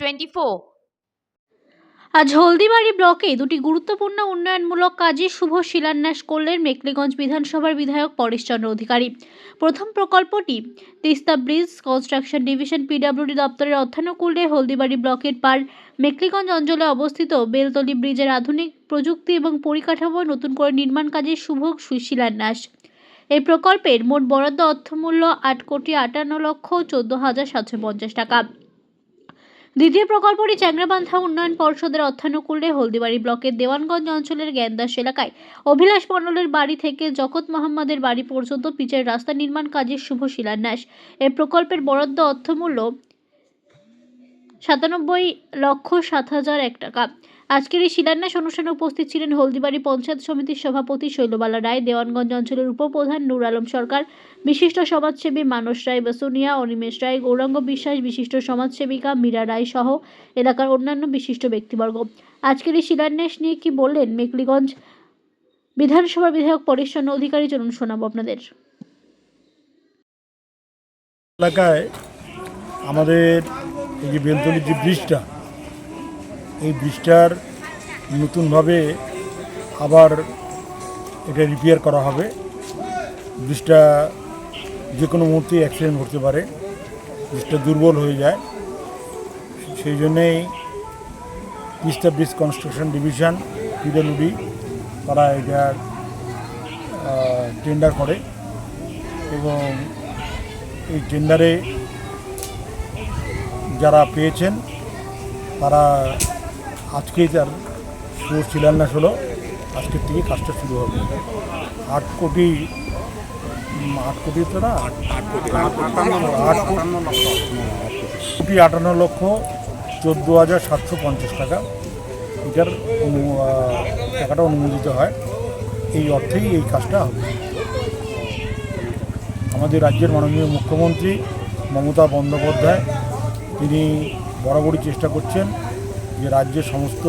Twenty four আজ হলদিবাড়ি ব্লকে দুটি গুরুত্বপূর্ণ উন্নয়নমূলক কাজে শুভ শিলান্যাস করলেন মেকলিগঞ্জ বিধানসভার বিধায়ক পরেশচন্দ্র অধিকারী। প্রথম প্রকল্পটি Teesta bridge construction division PWD দপ্তরের অর্থানুকূল্যে হলদিবাড়ি ব্লকের পার মেকলিগঞ্জ অঞ্চলে অবস্থিত বেলতলি ব্রিজের আধুনিক প্রযুক্তি এবং পরিকাঠামো নতুন করে নির্মাণ কাজে শুভ শিলান্যাস এই প্রকল্পের মোট বরাদ্দ অর্থমূল্য আট কোটি আটান্ন লক্ষ চোদ্দ হাজার সাতশো পঞ্চাশ টাকা। দ্বিতীয় প্রকল্পটি চ্যাংরাবান্ধা উন্নয়ন পর্ষদের অর্থানুকূল্যে হলদিবাড়ি ব্লকের দেওয়ানগঞ্জ অঞ্চলের জ্ঞানদাস এলাকায়। অভিলাষ মণ্ডলের বাড়ি থেকে জগৎ মোহাম্মদের বাড়ি পর্যন্ত পিচের রাস্তা নির্মাণ কাজের শুভ শিলান্যাস। এই প্রকল্পের বরাদ্দ অর্থমূল্য সাতানব্বই লক্ষ সাত হাজার এক টাকা। আজকের এই শিলান্যাস অনুষ্ঠানে উপস্থিত ছিলেন হলদিবাড়ি পঞ্চায়েত সমিতির সভাপতি শৈলবালা রায়, দেওয়ানগঞ্জ অঞ্চলের উপপ্রধান নূর আলম সরকার, বিশিষ্ট সমাজসেবী মানস রায় বসুনিয়া, অনিমেষ রায়, গৌরাঙ্গ বিশ্বাস, বিশিষ্ট সমাজসেবিকা মীরা রায় সহ এলাকার অন্যান্য বিশিষ্ট ব্যক্তিবর্গ। আজকের এই শিলান্যাস নিয়ে কি বললেন মেকলিগঞ্জ বিধানসভার বিধায়ক পরেশচন্দ্র অধিকারী? চলুন শোনাবো আপনাদের। এলাকায় আমাদের এই যে বেলতলির যে ব্রিজটা এই ব্রিজটার নতুনভাবে আবার এটা রিপেয়ার করা হবে। ব্রিজটা যে কোনো মুহূর্তে অ্যাক্সিডেন্ট ঘটতে পারে, ব্রিজটা দুর্বল হয়ে যায়। সেই জন্যেই Teesta bridge construction division PWD তারা এটার টেন্ডার করে এবং এই টেন্ডারে যারা পেয়েছেন, তারা আজকেই তার শুভ শিলান্যাস হলো আজকের থেকে কাজটা শুরু হবে। আট কোটি আট কোটি তো না? আট কোটি। কোটি। আটান্ন লক্ষ। চোদ্দ হাজার সাতশো পঞ্চাশ টাকা। এটার টাকাটা অনুমোদিত হয়। এই অর্থেই এই কাজটা হবে। আমাদের রাজ্যের মাননীয় মুখ্যমন্ত্রী মমতা বন্দ্যোপাধ্যায় তিনি বরাবরই চেষ্টা করছেন যে রাজ্যের সমস্ত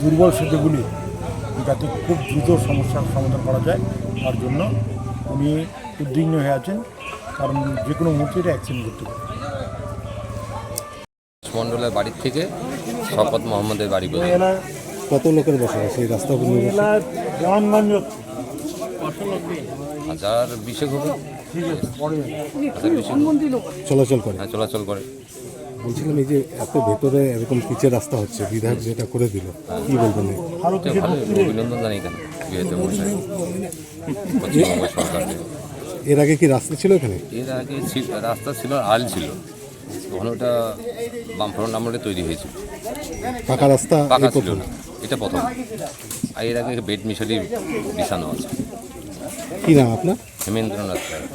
দুর্বল সেতুগুলি যাতে খুব দ্রুত সমস্যার সমাধান করা যায় তার জন্য উনি উদ্বিগ্ন হয়ে আছেন। কারণ যে কোনো মুহূর্তে এটা অ্যাক্সিডেন্ট করতে পারে। মণ্ডলের বাড়ির থেকে শপথ মোহাম্মদের বাড়ি পর্যন্ত কত লোকের বসবাস? এই দেওয়ানগঞ্জ হাজার বিশেক হবে। চলাচল করে। হ্যাঁ চলাচল করে। বলছিলাম এই যে এত ভেতরে এরকম পিচের রাস্তা হচ্ছে বিধায়ক যেটা করে দিল কি বলবেন এই? ভালো এটা অভিনন্দন জানাই কেন এর আগে কি রাস্তা ছিল এখানে? এর আগে ছিল- রাস্তা ছিল আল ছিল। তখন ওটা বামফ্রন্ট আমলে তৈরি হয়েছিল। পাকা রাস্তা পাকা ছিল না এটা প্রথম। আর এর আগে বেড মিশালি বিছানো আছে। কি নাম আপনার? হেমেন্দ্রনাথ রায়।